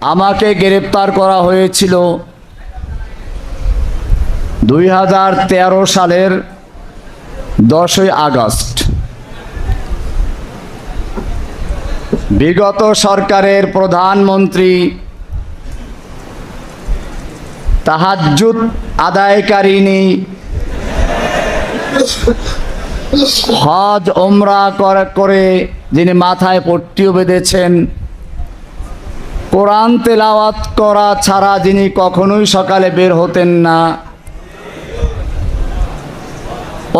আমাকে গ্রেপ্তার করা হয়েছিল দুই হাজার তেরো সালের দশই আগস্ট। বিগত সরকারের প্রধানমন্ত্রী তাহাজ্জুদ আদায়কারিনী হজ ওমরা করে যিনি মাথায় পট্টিও বেঁধেছেন কোরআন তেলাওয়াত করা ছাড়া যিনি কখনোই সকালে বের হতেন না।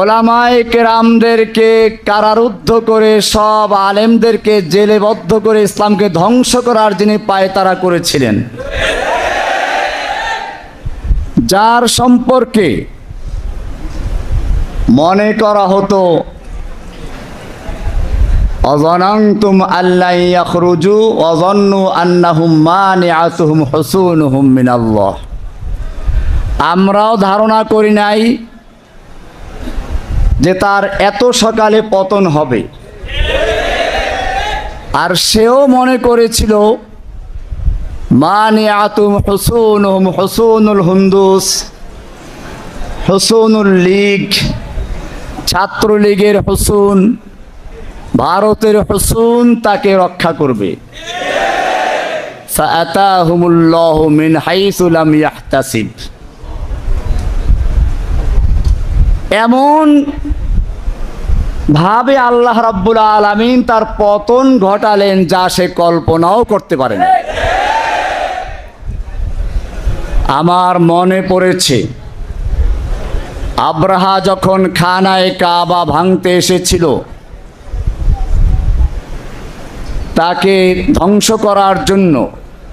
ওলামায় কেরামদেরকে কারারুদ্ধ করে, সব আলেমদেরকে জেলেবদ্ধ করে ইসলামকে ধ্বংস করার যিনি পায়তারা করেছিলেন। যার সম্পর্কে মনে করা হতো অজনাংতুম আল্লাহ ইয়াখরুজু অজন্নু আন্নাহুম মানিআতুহুম হুসুনুহুম মিনাল্লাহ। আমরাও ধারণা করি নাই যে তার এত সকালে পতন হবে। আর সেও মনে করেছিল মানিআতুম হুসুনুহুম হুসুনুল হুন্দুস হুসুনুল লীগ, ছাত্রলীগের হুসুন ভারতের হুসুন তাকে রক্ষা করবে। মিন এমন ভাবে আল্লাহ রাব্বুল আলামিন তার পতন ঘটালেন যা সে কল্পনাও করতে পারেন। আমার মনে পড়েছে, আব্রাহা যখন খানায় কাবা ভাঙতে এসেছিল তাকে ধ্বংস করার জন্য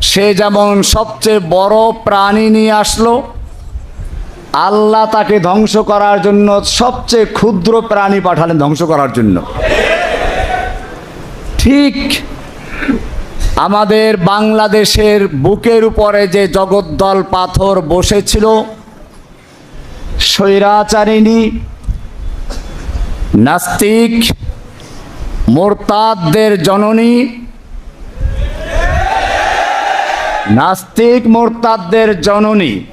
সে যেমন সবচেয়ে বড় প্রাণী নিয়ে আসলো, আল্লাহ তাকে ধ্বংস করার জন্য সবচেয়ে ক্ষুদ্র প্রাণী পাঠালেন ধ্বংস করার জন্য। ঠিক আমাদের বাংলাদেশের বুকের উপরে যে জগদ্দল পাথর বসেছিল, স্বৈরাচারিণী, নাস্তিক মোরতাদদের জননী, নাস্তিক মোরতাদদের জননী।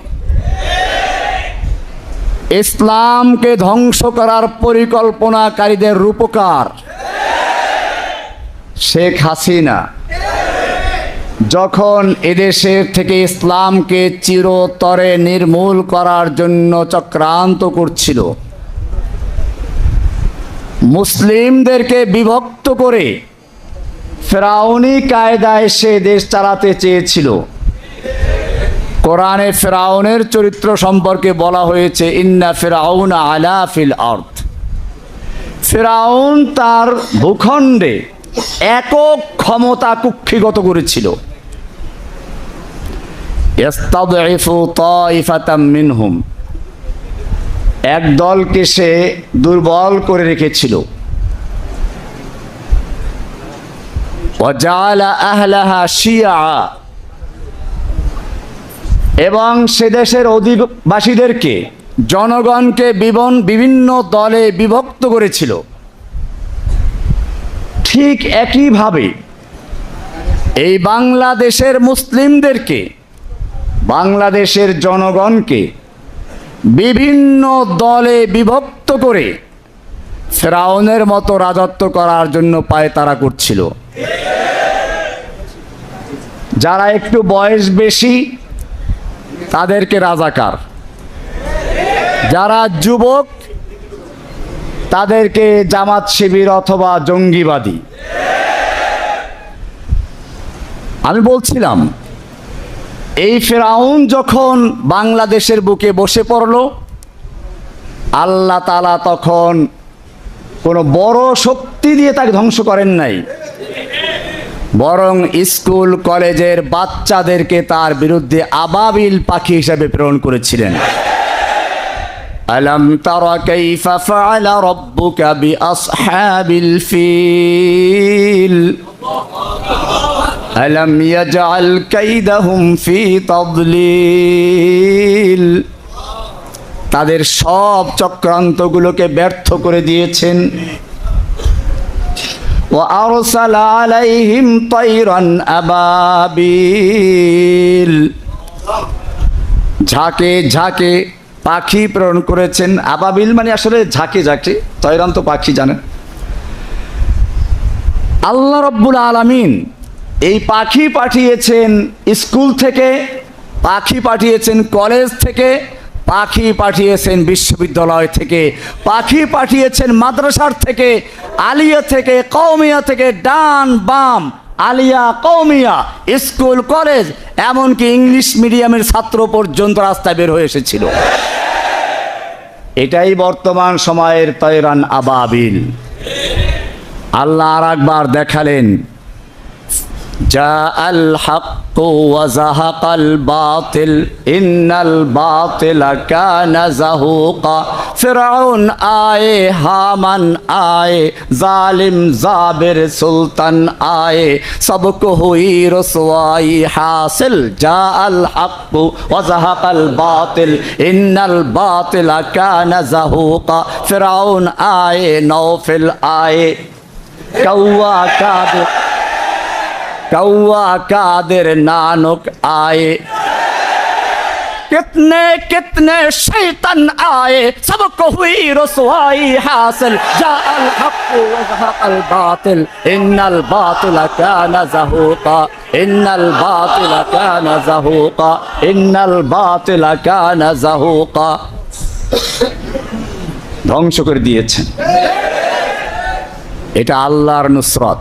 ইসলামকে ধ্বংস করার পরিকল্পনাকারীদের রূপকার শেখ হাসিনা। যখন এদেশের থেকে ইসলামকে চিরতরে নির্মূল করার জন্য চক্রান্ত করছিল মুসলিমদেরকে বিভক্ত করে ফেরাউনি কায়দায় সে দেশ চালাতে চেয়েছিল। কোরআনে ফেরাউনের চরিত্র সম্পর্কে বলা হয়েছে, ইন্না ফেরাউন আলা ফিল আর্থ ফেরাউন তার ভূখণ্ডে একক ক্ষমতা কুক্ষিগত করেছিল। মিনহুম। এক দলকে সে দুর্বল করে রেখেছিল। এবং সে দেশের অধিবাসীদেরকে, জনগণকে বিবন, বিভিন্ন দলে বিভক্ত করেছিল। ঠিক একইভাবে, এই বাংলাদেশের মুসলিমদেরকে, বাংলাদেশের জনগণকে বিভিন্ন দলে বিভক্ত করে ফেরাউনের মতো রাজত্ব করার জন্য পায় তারা করছিল। যারা একটু বয়স বেশি, তাদেরকে রাজাকার। যারা যুবক, তাদেরকে জামাত শিবির অথবা জঙ্গিবাদী। আমি বলছিলাম এই ফেরাউন যখন বাংলাদেশের বুকে বসে পড়ল, আল্লাহ তালা তখন কোনো বড় শক্তি দিয়ে তাকে ধ্বংস করেন নাই। বরং স্কুল, কলেজের বাচ্চাদেরকে তার বিরুদ্ধে আবাবিল পাখি হিসাবে প্রেরণ করেছিলেন। আলম তারা কাইফা ফাআলা রাব্বুকা বিআসহাবিল ফিল। আলম ইয়াজআল কাইদাহুম ফি তাদলিল তাদের সব চক্রান্তগুলোকে ব্যর্থ করে দিয়েছেন وأرسل عليهم طيرا أبابيل ঝাঁকে ঝাঁকে পাখি প্রেরণ করেছেন আবাবিল মানে আসলে ঝাঁকে ঝাঁকে তৈরান তো পাখি জানেন আল্লাহ রব্বুল আলামিন এই পাখি পাঠিয়েছেন স্কুল থেকে, পাখি পাঠিয়েছেন কলেজ থেকে, পাখি পাঠিয়েছেন বিশ্ববিদ্যালয় থেকে, পাখি পাঠিয়েছেন মাদ্রাসার থেকে, আলিয়া থেকে কৌমিয়া থেকে, ডান বাম, আলিয়া কৌমিয়া স্কুল, কলেজ, এমনকি ইংলিশ মিডিয়ামের ছাত্র পর্যন্ত রাস্তায় বের হয়ে এসেছিল। এটাই বর্তমান সময়ের তৈরান আবাবিল। আল্লাহ আর একবার দেখালেন جاء الحق وزهق الباطل إن الباطل كان زهوقا. فرعون آي هامن آي ظالم زابر سلطان آي سب هوي رسواي حاصل جاء الحق وزهق الباطل إن الباطل كان زهوقا. فرعون آي نوفل آي كوا كابر कौआ कादिर नानक आए कितने कितने शैतन आए सबको हुई रसवाई हासिल जा अल हक अल बातिल इन्नल बातिल कान ज़हूका इन्नल बातिल कान ज़हूका इन्नल बातिल कान ज़हूका ধ্বংস করে দিয়েছেন এটা আল্লাহর নুসরত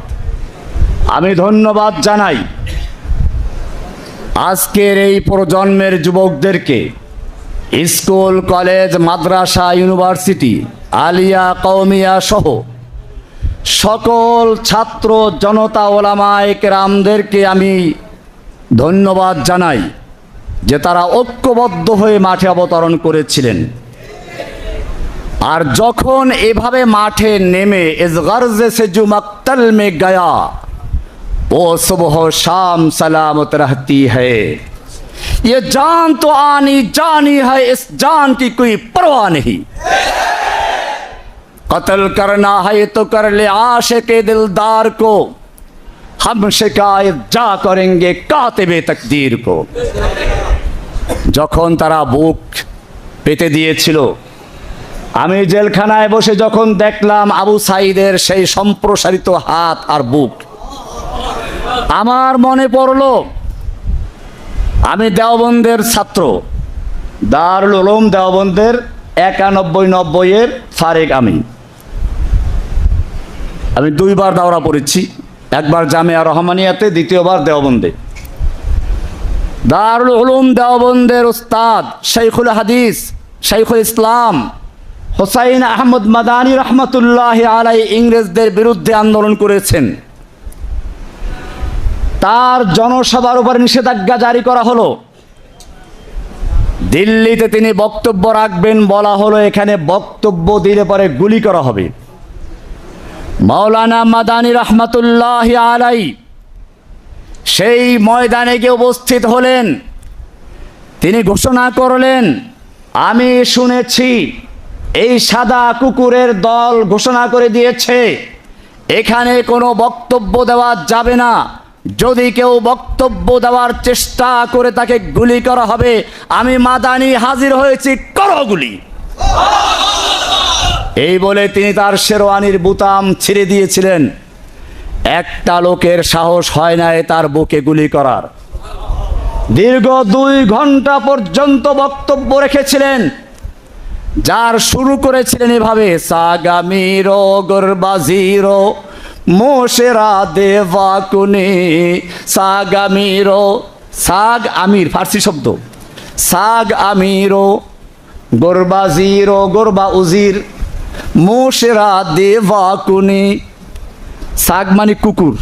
আমি ধন্যবাদ জানাই আজকের এই প্রজন্মের যুবকদেরকে স্কুল, কলেজ, মাদ্রাসা, ইউনিভার্সিটি, আলিয়া কৌমিয়া সহ সকল ছাত্র জনতা ওলামায় কেরামদেরকে আমি ধন্যবাদ জানাই যে তারা ঐক্যবদ্ধ হয়ে মাঠে অবতরণ করেছিলেন। আর যখন এভাবে মাঠে নেমে এজগার্জে সেজু মক্তল মে গয়া ও সুবহ শাম সালামত রাহতি হে। জান তো আনি, জানি হিস জান কি পরোয়া নেই কতল করনা হে তো করলে আশকে দিলদার কো। হম শিকায়ত যা করেনে কাতবে তকদির কো। যখন তারা বুক পেতে দিয়েছিল, আমি জেলখানায় বসে যখন দেখলাম আবু সাইদের সেই সম্প্রসারিত হাত আর বুক। আমার মনে পড়ল আমি দেওবন্দের ছাত্র। দারুল উলুম দেওবন্দের একানব্বই নব্বইয়ের ফারেক আমি আমি দুইবার দাওরা পড়েছি একবার জামিয়া রহমানিয়াতে দ্বিতীয়বার দেওবন্দে। দারুল উলুম দেওবন্দের উস্তাদ শাইখুল হাদিস শাইখুল ইসলাম হোসাইন আহমদ মাদানী রহমতুল্লাহ আলাই ইংরেজদের বিরুদ্ধে আন্দোলন করেছেন। তার জনসভার উপর নিষেধাজ্ঞা জারি করা হলো। দিল্লিতে তিনি বক্তব্য রাখবেন বলা হলো, এখানে বক্তব্য দিলে পরে গুলি করা হবে। মাওলানা মাদানী রহমতুল্লাহ আলাই সেই ময়দানে গিয়ে উপস্থিত হলেন। তিনি ঘোষণা করলেন, আমি শুনেছি এই সাদা কুকুরের দল ঘোষণা করে দিয়েছে, এখানে কোনো বক্তব্য দেওয়া যাবে না। যদি কেউ বক্তব্য দেওয়ার চেষ্টা করে তাকে গুলি করা হবে, আমি মাদানি হাজির হয়েছি, করো গুলি। এই বলে তিনি তার শেরওয়ানির বুতাম ছিঁড়ে দিয়েছিলেন। একটা লোকের সাহস হয় না তার বুকে গুলি করার। দীর্ঘ দুই ঘণ্টা পর্যন্ত বক্তব্য রেখেছিলেন। যার শুরু করেছিলেন এভাবে, সাগামিরো, গরবাজিরো মোশেরা দেবা কুনি সাগামিরো সাগ আমির, ফার্সি শব্দ। সাগ আমিরো গরবাজিরো গরবা উজির। মোশেরা দেবা কুনি সাগ মানে কুকুর।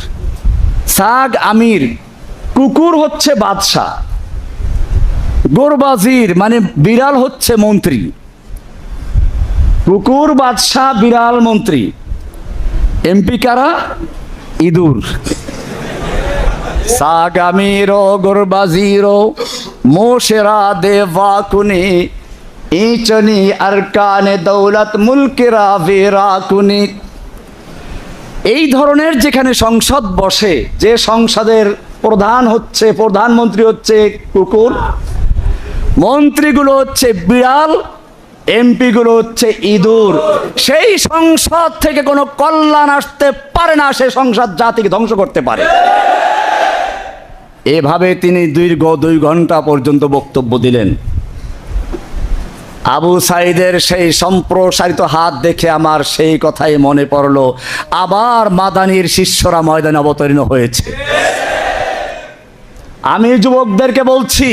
সাগ আমির, কুকুর হচ্ছে বাদশাহ। গোরবাজির মানে বিড়াল হচ্ছে মন্ত্রী। কুকুর, বাদশাহ, বিড়াল, মন্ত্রী। এমপি কারা? ইঁদুর। সাগামিরো গোরবাজিরো মোশেরা দেবাকুনি ইচনি আরকানে দৌলত মুলকেরা বেরা কুনি এই ধরনের যেখানে সংসদ বসে, যে সংসদের প্রধান হচ্ছে, প্রধানমন্ত্রী হচ্ছে কুকুর, মন্ত্রীগুলো হচ্ছে বিড়াল এমপিগুলো হচ্ছে ইঁদুর। সেই সংসদ থেকে কোনো কল্যাণ আসতে পারে না সে সংসদ জাতিকে ধ্বংস করতে পারে। এভাবে তিনি দীর্ঘ দুই ঘণ্টা পর্যন্ত বক্তব্য দিলেন। আবু সাইদের সেই সম্প্রসারিত হাত দেখে আমার সেই কথাই মনে পড়ল, আবার মাদানির শিষ্যরা ময়দানে অবতীর্ণ হয়েছে। আমি যুবকদেরকে বলছি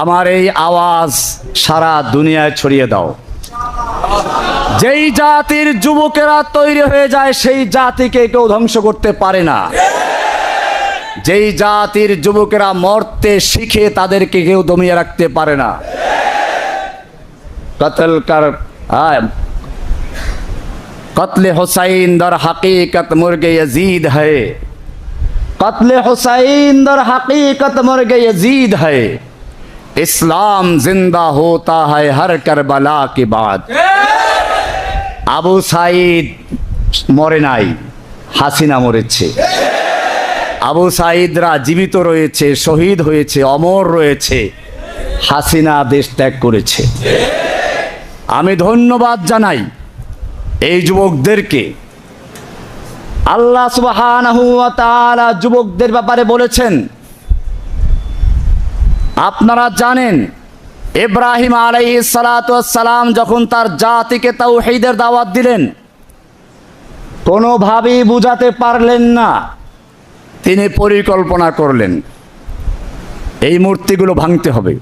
আমার এই আওয়াজ সারা দুনিয়ায় ছড়িয়ে দাও। যেই জাতির যুবকেরা তৈরি হয়ে যায়, সেই জাতিকে কেউ ধ্বংস করতে পারে না। যেই জাতির যুবকেরা মরতে শিখে, তাদেরকে কেউ দমিয়ে রাখতে পারে না। কতল কার কতলে হোসাইন দর হাকিকত মুরগে জিদ হয়ে। কতলে হোসাইন দর হাকিকত মুরগে জিদ হয়ে। ইসলাম জিন্দা হতা হয় হর করবালা কে বাদ। আবু সাইদ মরে নাই, হাসিনা মরেছে। আবু সাইদরা জীবিত রয়েছে, শহীদ হয়েছে, অমর রয়েছে, হাসিনা দেশ ত্যাগ করেছে। আমি ধন্যবাদ জানাই এই যুবকদেরকে। আল্লাহ সুবাহ যুবকদের ব্যাপারে বলেছেন আপনারা জানেন, ইব্রাহিম ওয়াস সালাম যখন তার জাতিকে তাও তাওহীদের দাওয়াত দিলেন, কোনোভাবেই বুঝাতে পারলেন না। তিনি পরিকল্পনা করলেন, এই মূর্তিগুলো ভাঙতে হবে।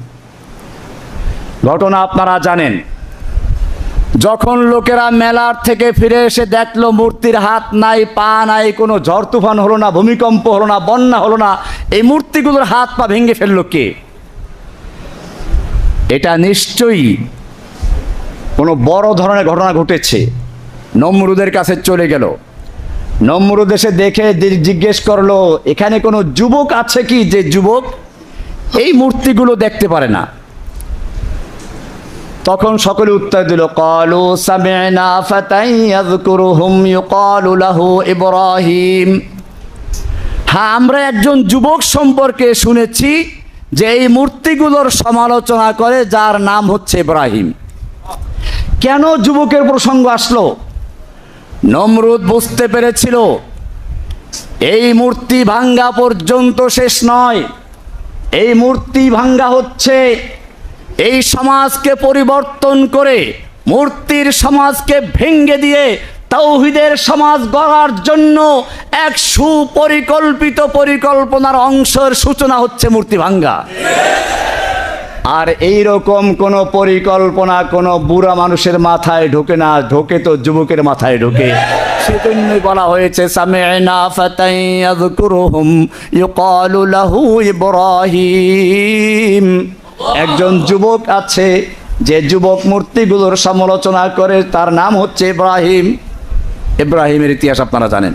ঘটনা আপনারা জানেন, যখন লোকেরা মেলার থেকে ফিরে এসে দেখল মূর্তির হাত নাই, পা নাই, কোনো ঝড় তুফান হলো না, ভূমিকম্প হলো না, বন্যা হলো না, এই মূর্তিগুলোর হাত পা ভেঙে ফেলল কে? এটা নিশ্চয়ই কোনো বড় ধরনের ঘটনা ঘটেছে। নমরুদের কাছে চলে গেল। নমরুদ এসে দেখে জিজ্ঞেস করল, এখানে কোনো যুবক আছে কি যে যুবক? এই মূর্তিগুলো দেখতে পারে না। তখন সকলে উত্তর দিল, কলু সামিনা ইব্রাহিম। হ্যাঁ আমরা একজন যুবক সম্পর্কে শুনেছি। যে এই মূর্তিগুলোর সমালোচনা করে, যার নাম হচ্ছে ইব্রাহিম। কেন যুবকের প্রসঙ্গ আসলো? নমরুদ বুঝতে পেরেছিল, এই মূর্তি ভাঙ্গা পর্যন্ত শেষ নয়। এই মূর্তি ভাঙ্গা হচ্ছে, এই সমাজকে পরিবর্তন করে, মূর্তির সমাজকে ভেঙ্গে দিয়ে তৌহিদের সমাজ গড়ার জন্য এক সুপরিকল্পিত পরিকল্পনার অংশের সূচনা হচ্ছে মূর্তি ভাঙ্গা। আর এই রকম কোন পরিকল্পনা কোন বুড়া মানুষের মাথায় ঢোকে না, ঢোকে তো যুবকের মাথায় ঢোকে। সেজন্যই বলা হয়েছে একজন যুবক আছে, যে যুবক মূর্তিগুলোর সমালোচনা করে, তার নাম হচ্ছে ইব্রাহিম। ইব্রাহিমের ইতিহাস আপনারা জানেন।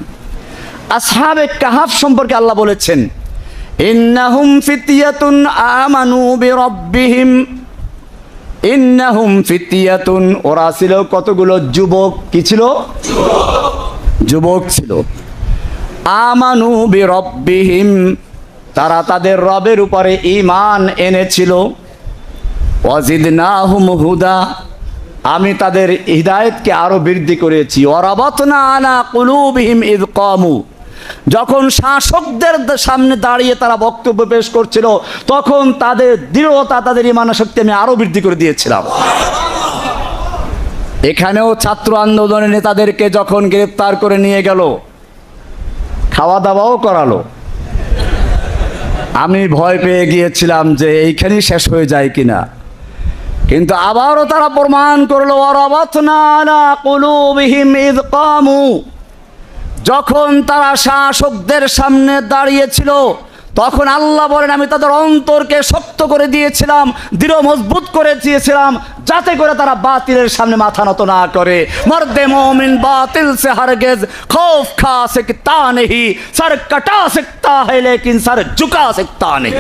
আসহাবে কাহাফ সম্পর্কে আল্লাহ বলেছেন, ইন্নাহুম ফিতিয়াতুন আমানু বিরাব্বিহিম। ইন্নাহুম ফিতিয়াতুন, ওরা ছিল কতগুলো যুবক? কি ছিল? যুবক ছিল। আমানু বিরাব্বিহিম, তারা তাদের রবের উপরে ঈমান এনেছিল। ওয়াজিদনাহুম হুদা আমি তাদের হৃদায়তকে আরও বৃদ্ধি করেছি। যখন শাসকদের সামনে দাঁড়িয়ে তারা বক্তব্য পেশ করছিল, তখন তাদের দৃঢ়তা, তাদের ইমান শক্তি আমি আরও বৃদ্ধি করে দিয়েছিলাম। এখানেও ছাত্র আন্দোলনের নেতাদেরকে যখন গ্রেপ্তার করে নিয়ে গেল খাওয়া দাওয়াও করালো। আমি ভয় পেয়ে গিয়েছিলাম যে এইখানেই শেষ হয়ে যায় কিনা। কিন্তু আবারও তারা প্রমাণ করল যখন তারা শাসকদের সামনে দাঁড়িয়েছিল, তখন আল্লাহ বলেন, আমি তাদের অন্তরকে শক্ত করে দিয়েছিলাম, দৃঢ় মজবুত করে দিয়েছিলাম, যাতে করে তারা বাতিলের সামনে মাথা নত না করে। মর্দে মোমিন বাতিল সে হারগেজ, খৌফ খা সকতা নেহি সর কাটা সকতা হে লেকিন সর ঝুকা সকতা নেই